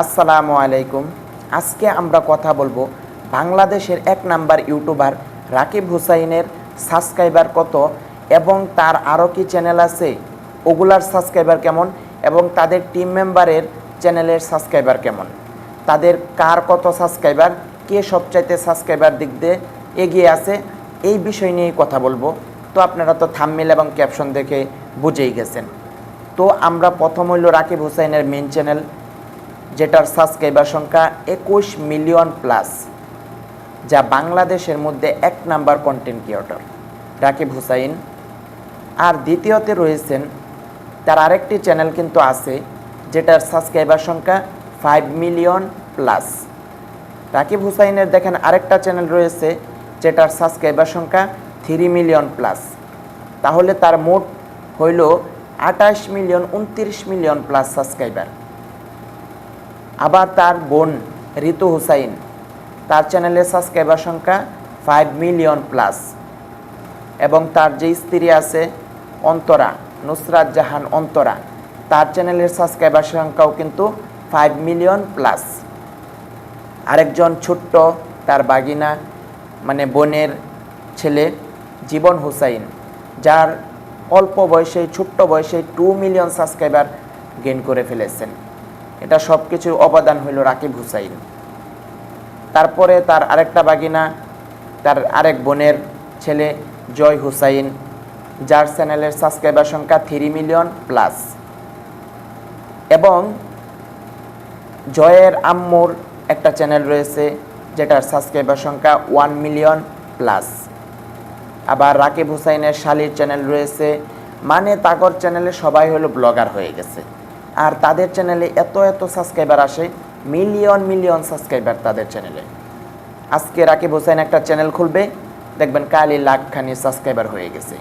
আসসালামু আলাইকুম। আজকে আমরা কথা বলব বাংলাদেশের এক নাম্বার ইউটিউবার রাকিব হুসাইনের সাবস্ক্রাইবার কত এবং তার আরও কি চ্যানেল আছে? ওগুলার সাবস্ক্রাইবার কেমন এবং তাদের টিম মেম্বারের চ্যানেলের সাবস্ক্রাইবার কেমন? তাদের কার কত সাবস্ক্রাইবার? কে সবচাইতে সাবস্ক্রাইবার দিক দিয়ে এগিয়ে আছে? এই বিষয় নিয়েই কথা বলব। তো আপনারা তো থাম্মিল এবং ক্যাপশন দেখে বুঝেই গেছেন। তো আমরা প্রথম হইল রাকিব হুসাইনের মেন চ্যানেল যেটার সাবস্ক্রাইবার সংখ্যা একুশ মিলিয়ন প্লাস যা বাংলাদেশের মধ্যে এক number content creator Rakib Hussain. আর দ্বিতীয়তে রয়েছেন, তার আরেকটি চ্যানেল কিন্তু আছে, যেটার সাবস্ক্রাইবার সংখ্যা ফাইভ মিলিয়ন প্লাস রাকিব হুসাইনের দেখেন আরেকটা চ্যানেল রয়েছে, যেটার সাবস্ক্রাইবার সংখ্যা থ্রি মিলিয়ন প্লাস তাহলে তার মোট হইল আঠাশ মিলিয়ন উনত্রিশ মিলিয়ন প্লাস সাবস্ক্রাইবার আবার তার বোন ঋতু হুসাইন। তার চ্যানেলের সাবস্ক্রাইবার সংখ্যা ফাইভ মিলিয়ন প্লাস এবং তার যে স্ত্রী আছে, অন্তরা, নুসরাত জাহান অন্তরা, তার চ্যানেলের সাবস্ক্রাইবার সংখ্যাও কিন্তু ফাইভ মিলিয়ন প্লাস আরেকজন ছোট্ট, তার বাগিনা মানে বোনের ছেলে, জীবন হুসাইন, যার অল্প বয়সে ছোট্ট বয়সে টু মিলিয়ন সাবস্ক্রাইবার গেইন করে ফেলেছেন। এটা সব কিছুর অবদান হইল রাকিব হুসাইন। তারপরে তার আরেকটা বাগিনা, তার আরেক বোনের ছেলে জয় হুসাইন, যার চ্যানেলের সাবস্ক্রাইবার সংখ্যা থ্রি মিলিয়ন প্লাস এবং জয়ের আম্মুর একটা চ্যানেল রয়েছে, যেটার সাবস্ক্রাইবার সংখ্যা ওয়ান মিলিয়ন প্লাস আবার রাকিব হুসাইনের শালির চ্যানেল রয়েছে মানে তাগর চ্যানেলে সবাই হলো ব্লগার হয়ে গেছে। আর তাদের চ্যানেলে এত এত সাবস্ক্রাইবার আসে মিলিয়ন মিলিয়ন সাবস্ক্রাইবার তাদের চ্যানেলে আজকে রাকিব হুসাইন একটা চ্যানেল খুলবে, দেখবেন কালি লাখখানি সাবস্ক্রাইবার হয়ে গেছে।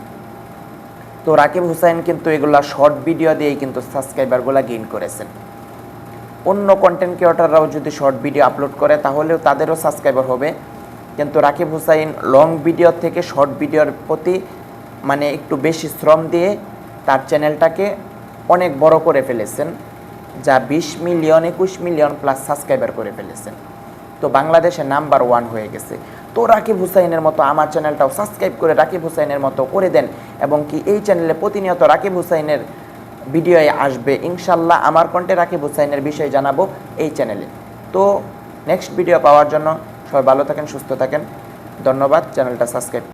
তো রাকিব হুসাইন কিন্তু এগুলা শর্ট ভিডিও দিয়েই কিন্তু সাবস্ক্রাইবারগুলো গেইন করেছেন। অন্য কন্টেন্ট ক্রিয়েটাররাও যদি শর্ট ভিডিও আপলোড করে, তাহলেও তাদেরও সাবস্ক্রাইবার হবে। কিন্তু রাকিব হুসাইন লং ভিডিও থেকে শর্ট ভিডিওর প্রতি মানে একটু বেশি শ্রম দিয়ে তার চ্যানেলটাকে অনেক বড় করে ফেলেছেন, যা বিশ মিলিয়ন, একুশ মিলিয়ন প্লাস সাবস্ক্রাইবার করে ফেলেছেন। তো বাংলাদেশে নাম্বার ওয়ান হয়ে গেছে। তো রাকিব হুসাইনের মতো আমার চ্যানেলটাও সাবস্ক্রাইব করে রাকিব হুসাইনের মতো করে দেন, এবং কি এই চ্যানেলে প্রতিনিয়ত রাকিব হুসাইনের ভিডিওয়ে আসবে। ইনশাল্লাহ আমার কন্টে রাকিব হুসাইনের বিষয়ে জানাব এই চ্যানেলে তো নেক্সট ভিডিও পাওয়ার জন্য সবাই ভালো থাকেন, সুস্থ থাকেন। ধন্যবাদ চ্যানেলটা সাবস্ক্রাইব